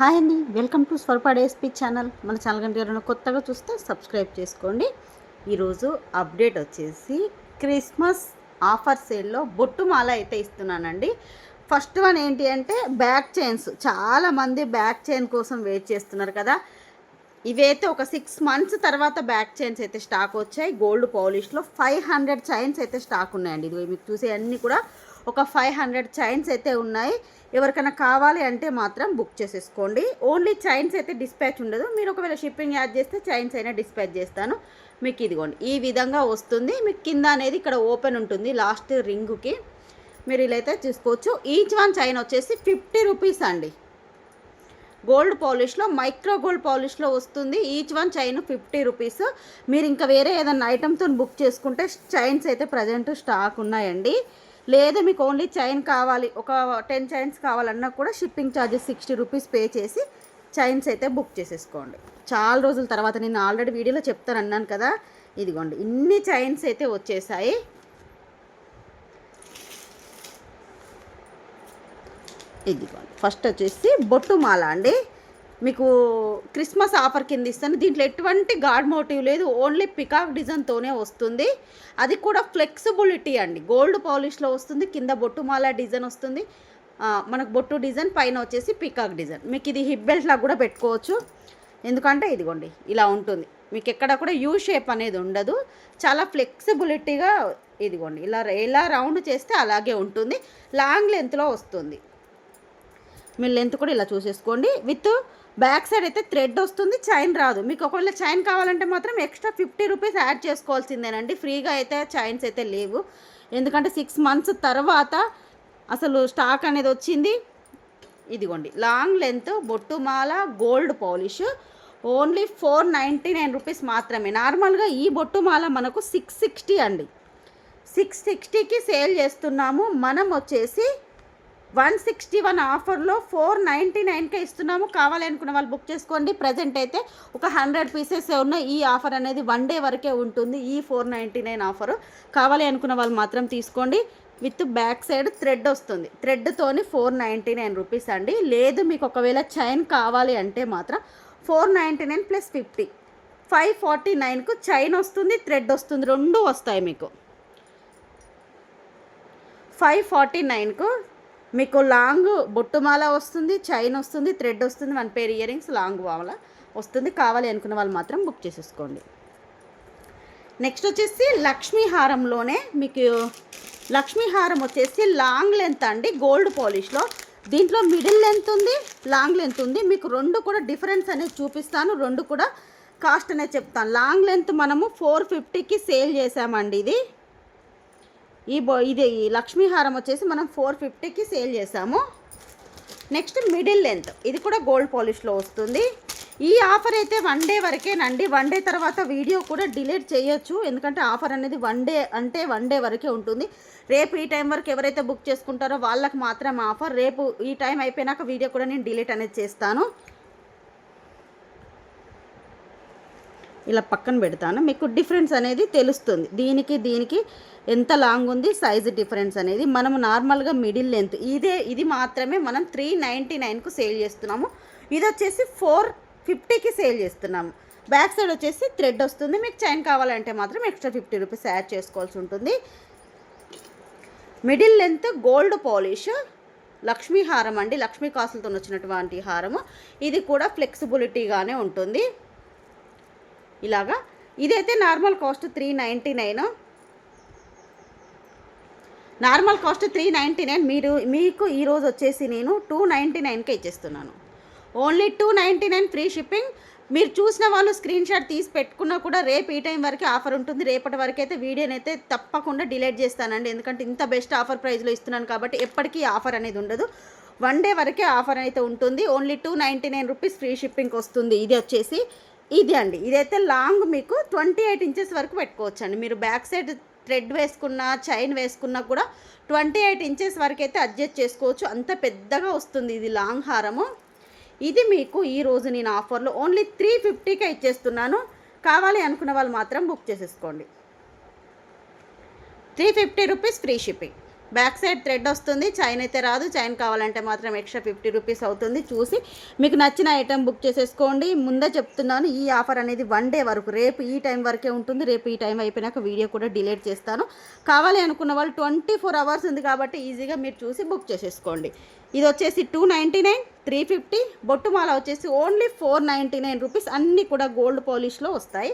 Hi అండి. Welcome to స్వల్ప డేస్పీ channel. మన ఛానల్ కంటే ఎవరైనా కొత్తగా చూస్తే సబ్స్క్రైబ్ చేసుకోండి. ఈరోజు అప్డేట్ వచ్చేసి క్రిస్మస్ ఆఫర్ సేల్లో బొట్టు మాల అయితే ఇస్తున్నానండి. ఫస్ట్ వన్ ఏంటి అంటే బ్యాక్ చైన్స్. చాలామంది బ్యాక్ చైన్ కోసం వెయిట్ చేస్తున్నారు కదా. ఇవైతే ఒక సిక్స్ మంత్స్ తర్వాత బ్యాక్ చైన్స్ అయితే స్టాక్ వచ్చాయి. గోల్డ్ పాలిష్లో ఫైవ్ హండ్రెడ్ చైన్స్ అయితే స్టాక్ ఉన్నాయండి. ఇది మీకు చూసే అన్నీ కూడా ఒక ఫైవ్ హండ్రెడ్ చైన్స్ అయితే ఉన్నాయి. ఎవరికైనా కావాలి అంటే మాత్రం బుక్ చేసేసుకోండి. ఓన్లీ చైన్స్ అయితే డిస్పాచ్ ఉండదు. మీరు ఒకవేళ షిప్పింగ్ యాడ్ చేస్తే చైన్స్ అయినా డిస్పాచ్ చేస్తాను. మీకు ఇదిగోండి. ఈ విధంగా వస్తుంది. మీకు కింద అనేది ఇక్కడ ఓపెన్ ఉంటుంది. లాస్ట్ రింగుకి మీరు ఇలా అయితే చూసుకోవచ్చు. ఈచ్ వన్ చైన్ వచ్చేసి ఫిఫ్టీ రూపీస్ అండి. గోల్డ్ పాలిష్లో మైక్రో గోల్డ్ పాలిష్లో వస్తుంది. Each one chain fifty rupees. మీరు ఇంకా వేరే ఏదైనా ఐటమ్తో బుక్ చేసుకుంటే చైన్స్ అయితే ప్రజెంట్ స్టాక్ ఉన్నాయండి. లేదు మీకు ఓన్లీ చైన్ కావాలి. ఒక టెన్ చైన్స్ కావాలన్నా కూడా shipping charges sixty rupees pay చేసి చైన్స్ అయితే బుక్ చేసేసుకోండి. చాలా రోజుల తర్వాత నేను ఆల్రెడీ వీడియోలో చెప్తాను అన్నాను కదా. ఇదిగోండి ఇన్ని చైన్స్ అయితే వచ్చేసాయి. ఇదిగోండి ఫస్ట్ వచ్చేసి బొట్టు మాల అండి. మీకు క్రిస్మస్ ఆఫర్ కింద ఇస్తాను. దీంట్లో ఎటువంటి గాడ్ మోటివ్ లేదు. ఓన్లీ పికాక్ డిజైన్తోనే వస్తుంది. అది కూడా ఫ్లెక్సిబిలిటీ అండి. గోల్డ్ పాలిష్లో వస్తుంది. కింద బొట్టుమాల డిజైన్ వస్తుంది. మనకు బొట్టు డిజైన్ పైన వచ్చేసి పికాక్ డిజైన్. మీకు ఇది హిప్ బెల్ట్ లాగా కూడా పెట్టుకోవచ్చు. ఎందుకంటే ఇదిగోండి ఇలా ఉంటుంది. మీకు ఎక్కడ కూడా యూ షేప్ అనేది ఉండదు. చాలా ఫ్లెక్సిబిలిటీగా ఇదిగోండి ఇలా ఎలా రౌండ్ చేస్తే అలాగే ఉంటుంది. లాంగ్ లెంత్లో వస్తుంది. మీరు లెంత్ కూడా ఇలా చూసేసుకోండి. విత్ బ్యాక్ సైడ్ అయితే థ్రెడ్ వస్తుంది చైన్ రాదు. మీకు ఒకవేళ చైన్ కావాలంటే మాత్రం ఎక్స్ట్రా ఫిఫ్టీ రూపీస్ యాడ్ చేసుకోవాల్సిందేనండి. ఫ్రీగా అయితే చైన్స్ అయితే లేవు. ఎందుకంటే సిక్స్ మంత్స్ తర్వాత అసలు స్టాక్ అనేది వచ్చింది. ఇదిగోండి long length బొట్టుమాల gold polish. Only four ninety nine rupees మాత్రమే. నార్మల్గా ఈ బొట్టుమాల మనకు సిక్స్ సిక్స్టీ అండి. సిక్స్ సిక్స్టీకి సేల్ చేస్తున్నాము. మనం వచ్చేసి వన్ సిక్స్టీ వన్ ఆఫర్లో ఫోర్ నైంటీ నైన్కే ఇస్తున్నాము. కావాలి అనుకున్న వాళ్ళు బుక్ చేసుకోండి. ప్రజెంట్ అయితే ఒక హండ్రెడ్ పీసెస్ ఉన్న ఈ ఆఫర్ అనేది వన్ డే వరకే ఉంటుంది. ఈ ఫోర్ నైంటీ నైన్ ఆఫరు. కావాలి అనుకున్న వాళ్ళు మాత్రం తీసుకోండి. విత్ బ్యాక్ సైడ్ థ్రెడ్ వస్తుంది. థ్రెడ్తోని ఫోర్ నైంటీ నైన్ రూపీస్ అండి. లేదు మీకు ఒకవేళ చైన్ కావాలి అంటే మాత్రం four ninety nine plus fifty five forty నైన్కు chain వస్తుంది థ్రెడ్ వస్తుంది. రెండు వస్తాయి మీకు. ఫైవ్ ఫార్టీ నైన్కు మీకు లాంగ్ బొట్టుమాల వస్తుంది చైన్ వస్తుంది థ్రెడ్ వస్తుంది one pair earrings long మాల వస్తుంది. కావాలి అనుకున్న వాళ్ళు మాత్రం బుక్ చేసేసుకోండి. నెక్స్ట్ వచ్చేసి లక్ష్మీ హారంలోనే మీకు లక్ష్మీ హారం వచ్చేసి లాంగ్ లెంత్ అండి గోల్డ్ పాలిష్లో. దీంట్లో మిడిల్ లెంత్ ఉంది లాంగ్ లెంత్ ఉంది. మీకు రెండు కూడా డిఫరెన్స్ అనేది చూపిస్తాను. రెండు కూడా కాస్ట్ అనేది చెప్తాను. లాంగ్ లెంత్ మనము ఫోర్ ఫిఫ్టీకి సేల్ చేసామండి ఇది. ఈ బో ఇది ఈ వచ్చేసి మనం ఫోర్ ఫిఫ్టీకి సేల్ చేసాము. Next middle length. ఇది కూడా గోల్డ్ పాలిష్లో వస్తుంది. ఈ ఆఫర్ అయితే వన్ డే వరకేనండి. వన్ డే తర్వాత వీడియో కూడా డిలీట్ చేయొచ్చు. ఎందుకంటే ఆఫర్ అనేది వన్ డే అంటే వన్ డే వరకే ఉంటుంది. రేపు ఈ టైం వరకు ఎవరైతే బుక్ చేసుకుంటారో వాళ్ళకి మాత్రం ఆఫర్. రేపు ఈ టైం అయిపోయినాక వీడియో కూడా నేను డిలీట్ అనేది చేస్తాను. ఇలా పక్కన పెడతాను. మీకు డిఫరెన్స్ అనేది తెలుస్తుంది. దీనికి దీనికి ఎంత లాంగ్ ఉంది సైజు డిఫరెన్స్ అనేది. మనం నార్మల్గా మిడిల్ లెంత్ ఇదే ఇది మాత్రమే మనం త్రీ నైంటీ నైన్కు సేల్ చేస్తున్నాము. ఇది వచ్చేసి ఫోర్ ఫిఫ్టీకి సేల్ చేస్తున్నాము. బ్యాక్ సైడ్ వచ్చేసి థ్రెడ్ వస్తుంది. మీకు చైన్ కావాలంటే మాత్రం ఎక్స్ట్రా ఫిఫ్టీ రూపీస్ యాడ్ చేసుకోవాల్సి ఉంటుంది. Middle length gold polish Lakshmi హారం అండి. లక్ష్మీ కాసులతో వచ్చినటువంటి హారము. ఇది కూడా ఫ్లెక్సిబిలిటీగానే ఉంటుంది. ఇలాగా. ఇదైతే normal cost three ninety nine. Normal cost three ninety nine. మీరు మీకు ఈరోజు వచ్చేసి నేను టూ నైంటీ నైన్కే ఇచ్చేస్తున్నాను. Only two ninety nine free shipping. మీరు చూసిన వాళ్ళు స్క్రీన్ షాట్ తీసి పెట్టుకున్నా కూడా రేపు ఈ టైం వరకే ఆఫర్ ఉంటుంది. రేపటి వరకు అయితే వీడియోని అయితే తప్పకుండా డిలీట్ చేస్తానండి. ఎందుకంటే ఇంత బెస్ట్ ఆఫర్ ప్రైస్లో ఇస్తున్నాను కాబట్టి ఎప్పటికీ ఆఫర్ అనేది ఉండదు. వన్ డే వరకే ఆఫర్ అయితే ఉంటుంది. Only two ninety nine rupees free షిప్పింగ్కి వస్తుంది. ఇది వచ్చేసి ఇది అండి. ఇదైతే లాంగ్ మీకు ట్వంటీ ఎయిట్ ఇంచెస్ వరకు పెట్టుకోవచ్చు అండి మీరు బ్యాక్ సైడ్ థ్రెడ్ వేసుకున్నా చైన్ వేసుకున్నా కూడా ట్వంటీ ఎయిట్ ఇంచెస్ వరకు అయితే అడ్జస్ట్ చేసుకోవచ్చు. అంత పెద్దగా వస్తుంది ఇది లాంగ్ హారము. ఇది మీకు ఈ రోజు నేను ఆఫర్లో ఓన్లీ త్రీ ఫిఫ్టీకే ఇచ్చేస్తున్నాను. కావాలి అనుకున్న వాళ్ళు మాత్రం బుక్ చేసేసుకోండి. Three fifty rupees free shipping. Back side thread వస్తుంది చైన్ అయితే రాదు చైన్ కావాలంటే మాత్రం ఎక్స్ట్రా ఫిఫ్టీ రూపీస్ అవుతుంది. చూసి మీకు నచ్చిన ఐటెం బుక్ చేసేసుకోండి. ముందే చెప్తున్నాను ఈ ఆఫర్ అనేది వన్ డే వరకు రేపు ఈ టైం వరకే ఉంటుంది. రేపు ఈ టైం అయిపోయినాక వీడియో కూడా డిలీట్ చేస్తాను. కావాలి అనుకున్న వాళ్ళు ట్వంటీ ఫోర్ అవర్స్ ఉంది కాబట్టి ఈజీగా మీరు చూసి బుక్ చేసేసుకోండి. ఇది వచ్చేసి two ninety nine. Three fifty బొట్టుమాల వచ్చేసి only four ninety nine rupees అన్నీ కూడా గోల్డ్ పాలిష్లో వస్తాయి.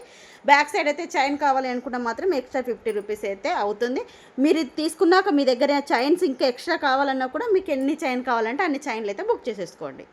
బ్యాక్ సైడ్ అయితే చైన్ కావాలి అనుకుంటే మాత్రం ఎక్స్ట్రా ఫిఫ్టీ రూపీస్ అయితే అవుతుంది. మీరు ఇది తీసుకున్నాక మీ దగ్గర చైన్స్ ఇంకా ఎక్స్ట్రా కావాలన్నా కూడా మీకు ఎన్ని చైన్ కావాలంటే అన్ని చైన్లు అయితే బుక్ చేసేసుకోండి.